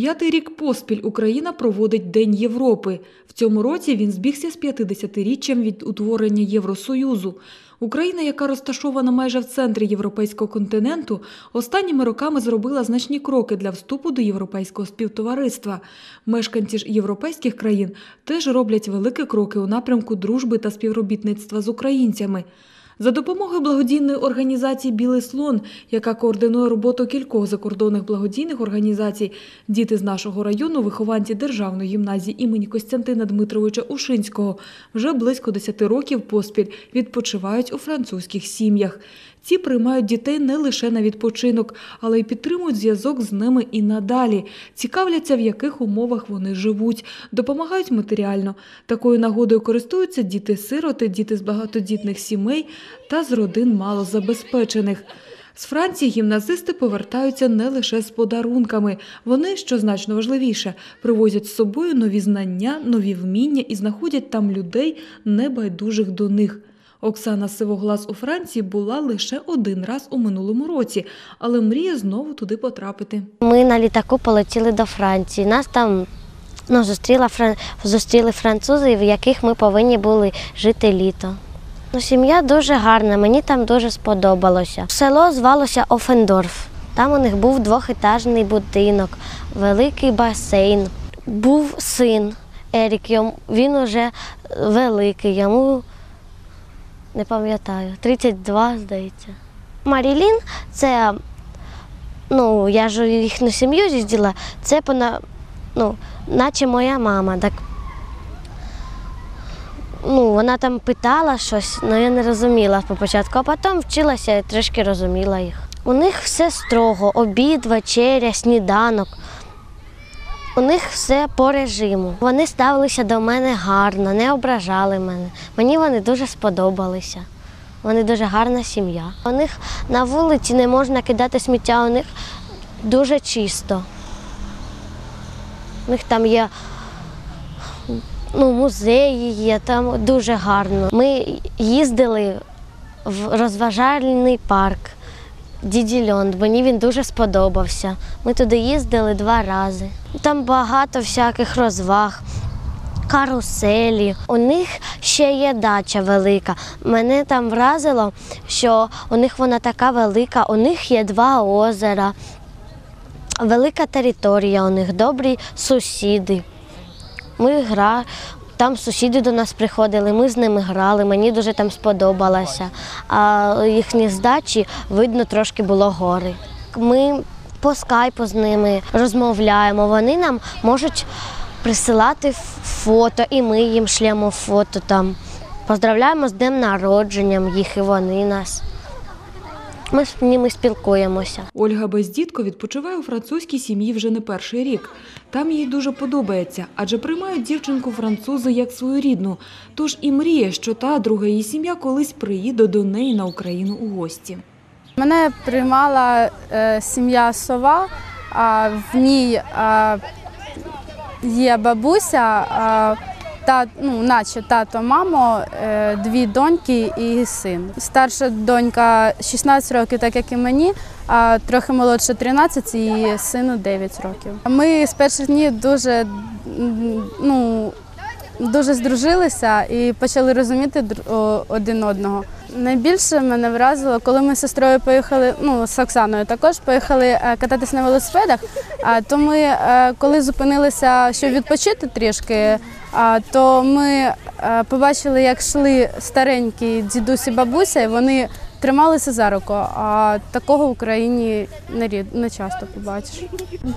П'ятий рік поспіль Україна проводить День Європи. В цьому році він збігся з 50-річчям від утворення Євросоюзу. Україна, яка розташована майже в центрі європейського континенту, останніми роками зробила значні кроки для вступу до європейського співтовариства. Мешканці ж європейських країн теж роблять великі кроки у напрямку дружби та співробітництва з українцями. За допомогою благодійної організації Білий слон, яка координує роботу кількох закордонних благодійних організацій, діти з нашого району, вихованці державної гімназії імені Костянтина Дмитровича Ушинського, вже близько 10 років поспіль відпочивають у французьких сім'ях. Ці приймають дітей не лише на відпочинок, але й підтримують зв'язок з ними і надалі, цікавляться, в яких умовах вони живуть, допомагають матеріально. Такою нагодою користуються діти-сироти, діти з багатодітних сімей та з родин малозабезпечених. З Франції гімназисти повертаються не лише з подарунками. Вони, що значно важливіше, привозять з собою нові знання, нові вміння і знаходять там людей, небайдужих до них. Оксана Сивоглас у Франції була лише один раз у минулому році, але мріє знову туди потрапити. Ми на літаку полетіли до Франції. Нас там ну, зустріла, зустріли французи, в яких ми повинні були жити літо. Ну, сім'я дуже гарна, мені там дуже сподобалося. Село звалося Офендорф. Там у них був двохетажний будинок, великий басейн. Був син Ерік, він уже великий, йому не пам'ятаю, 32, здається. Марілін це ну, я ж їхню сім'ю з'їздила, це ну, наче моя мама. Так, ну, вона там питала щось, але я не розуміла спочатку, а потім вчилася і трішки розуміла їх. У них все строго, обід, вечеря, сніданок. У них все по режиму. Вони ставилися до мене гарно, не ображали мене. Мені вони дуже сподобалися. Вони дуже гарна сім'я. У них на вулиці не можна кидати сміття, у них дуже чисто. У них там є ну, музеї, є, там дуже гарно. Ми їздили в розважальний парк Дідільонд. Мені він дуже сподобався. Ми туди їздили два рази. Там багато всяких розваг каруселі. У них ще є дача велика. Мене там вразило, що у них вона така велика, у них є два озера, велика територія, у них добрі сусіди. Ми гра. Там сусіди до нас приходили, ми з ними грали, мені дуже там сподобалося. А їхні здачі видно трошки було гори. Ми по скайпу з ними розмовляємо. Вони нам можуть присилати фото, і ми їм шлємо фото там. Поздравляємо з днем народженням їх і вони нас. Ми з ними спілкуємося. Ольга Бездітко відпочиває у французькій сім'ї вже не перший рік. Там їй дуже подобається, адже приймають дівчинку французи як свою рідну. Тож і мріє, що та друга її сім'я колись приїде до неї на Україну у гості. Мене приймала е, сім'я сова, а в ній е, є бабуся, а, та, ну, наче тато, мамо, е, дві доньки і син. Старша донька 16 років, так як і мені, а трохи молодша 13 і сину 9 років. Ми з перших днів дуже ну, дуже здружилися і почали розуміти один одного. Найбільше мене вразило, коли ми з сестрою поїхали, ну з Оксаною також поїхали е, кататись на велосипедах. То ми, е, коли зупинилися, щоб відпочити трішки, то ми е, побачили, як йшли старенькі дідусь і бабуся, і вони трималися за руку. А такого в Україні не рід не часто побачиш.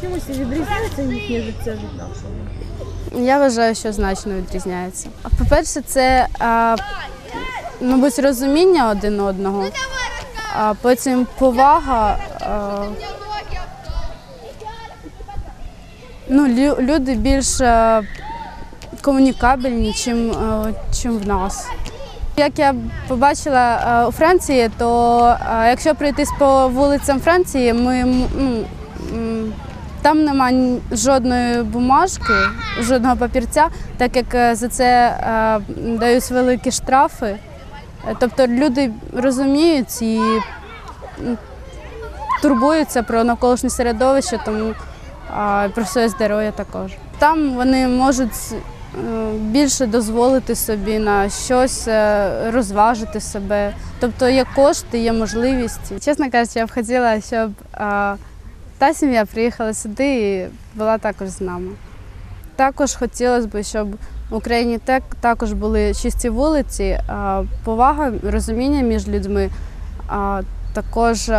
Чимось відрізняється їхнє життя від нашого? Я вважаю, що значно відрізняється. А По-перше, це, мабуть, розуміння один одного, а потім повага. А, ну, лю- люди більш а, комунікабельні, чим, а, чим в нас. Як я побачила а, у Франції, то якщо пройтись по вулицям Франції, ми м, ну, м, там нема ні- жодної бумажки, жодного папірця, так як е, за це е, дають великі штрафи. Тобто люди розуміють і турбуються про навколишнє середовище, тому про своє здоров'я також. Там вони можуть е, більше дозволити собі на щось, е, розважити себе. Тобто є кошти, є можливість. Чесно кажучи, я б хотіла, щоб та сім'я приїхала сюди і була також з нами. Також хотілося б, щоб в Україні також були чисті вулиці, повага, розуміння між людьми, а також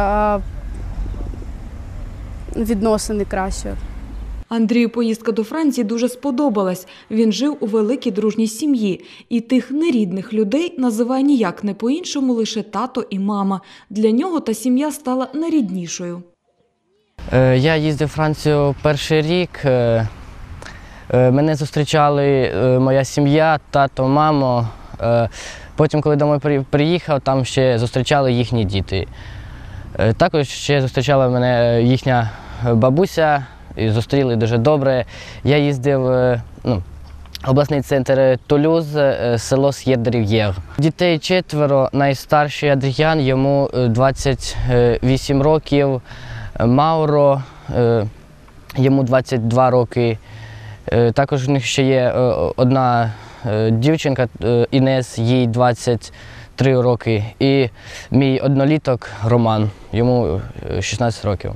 відносини кращі. Андрію поїздка до Франції дуже сподобалась. Він жив у великій дружній сім'ї, і тих нерідних людей називає ніяк не по-іншому лише тато і мама. Для нього та сім'я стала найріднішою. Е, Я їздив в Францію перший рік. Е, Мене зустрічали е, моя сім'я, тато, мамо. Е, Потім, коли домой приїхав, там ще зустрічали їхні діти. Також ще зустрічала мене їхня бабуся і зустріли дуже добре. Я їздив ну, обласний центр Тулюз, село С'єд-Рів'єр. Дітей четверо, найстарший Адріян, йому е, 28 років. Мауро, йому 22 роки. Е, Також у них ще є е, одна е, дівчинка Інес, їй 23 роки. І мій одноліток Роман, йому е, 16 років.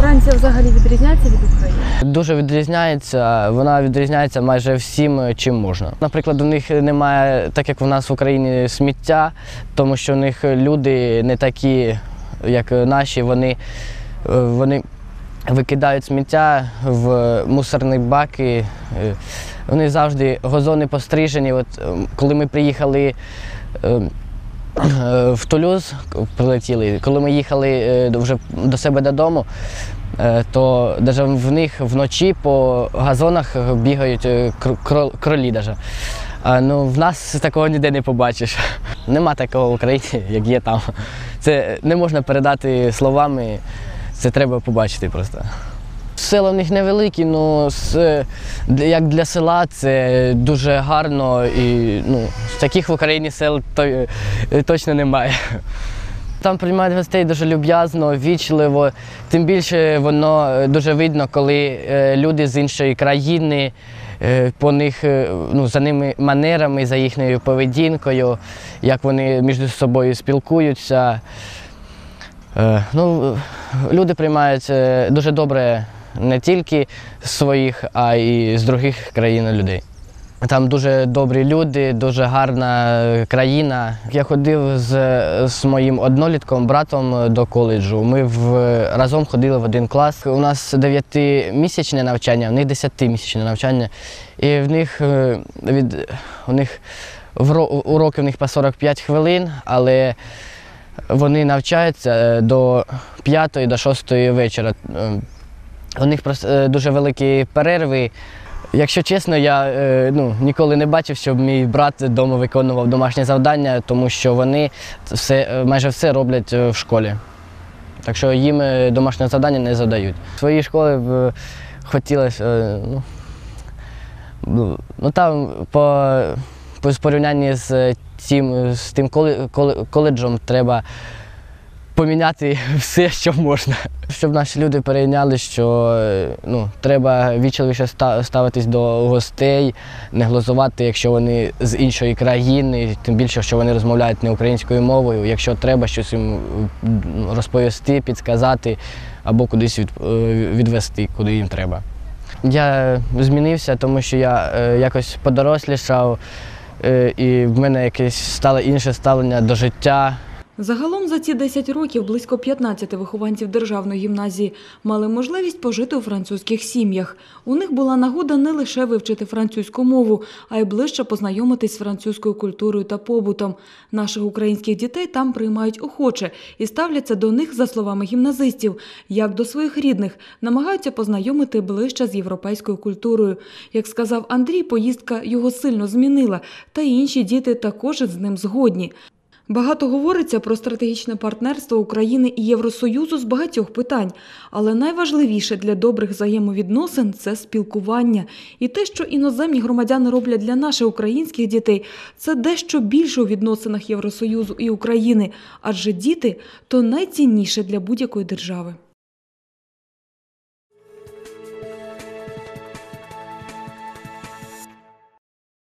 Франція взагалі відрізняється від України? Дуже відрізняється, вона відрізняється майже всім, чим можна. Наприклад, у них немає, так як у нас в Україні, сміття, тому що у них люди не такі, як наші, вони, вони викидають сміття в мусорні баки. е, Вони завжди газони пострижені. От, е, коли ми приїхали. е, В Тулюз прилетіли. Коли ми їхали вже до себе додому, то навіть в них вночі по газонах бігають кр- кро- кролі. А, ну, в нас такого ніде не побачиш. Нема такого в Україні, як є там. Це не можна передати словами, це треба побачити просто. Села в них невеликі, ну з- як для села це дуже гарно і ну, таких в Україні сел то, е, точно немає. Там приймають гостей дуже люб'язно, вічливо. Тим більше воно е, дуже видно, коли е, люди з іншої країни, по них, ну, за ними манерами, за їхньою поведінкою, як вони між собою спілкуються. Е, Ну, люди приймають е, дуже добре не тільки своїх, а й з других країн людей. Там дуже добрі люди, дуже гарна е, країна. Я ходив з, з моїм однолітком, братом до коледжу. Ми в, разом ходили в один клас. У нас 9-місячне навчання, у них 10-місячне навчання. І в них від у них уроки в них по 45 хвилин, але вони навчаються е, до 5 до 6 вечора. Е, У них е, дуже великі перерви. Якщо чесно, я ну, ніколи не бачив, щоб мій брат вдома виконував домашнє завдання, тому що вони все, майже все роблять в школі. Так що їм домашнє завдання не задають. Своїй школі б хотілося, ну, ну, ну там по, по порівнянні з тим, з тим коле- коле- коледжем треба поміняти все, що можна. Щоб наші люди перейняли, що е, ну, треба вічливіше ста- ставитись до гостей, не глузувати, якщо вони з іншої країни, тим більше, що вони розмовляють не українською мовою. Якщо треба щось їм розповісти, підказати або кудись е, відвести, куди їм треба. Я змінився, тому що я е, якось подорослішав, е, і в мене якесь стало інше ставлення до життя. Загалом за ці 10 років близько 15 вихованців державної гімназії мали можливість пожити у французьких сім'ях. У них була нагода не лише вивчити французьку мову, а й ближче познайомитись з французькою культурою та побутом. Наших українських дітей там приймають охоче і ставляться до них, за словами гімназистів, як до своїх рідних, намагаються познайомити ближче з європейською культурою. Як сказав Андрій, поїздка його сильно змінила, та й інші діти також з ним згодні. Багато говориться про стратегічне партнерство України і Євросоюзу з багатьох питань, але найважливіше для добрих взаємовідносин це спілкування. І те, що іноземні громадяни роблять для наших українських дітей, це дещо більше у відносинах Євросоюзу і України, адже діти то найцінніше для будь-якої держави.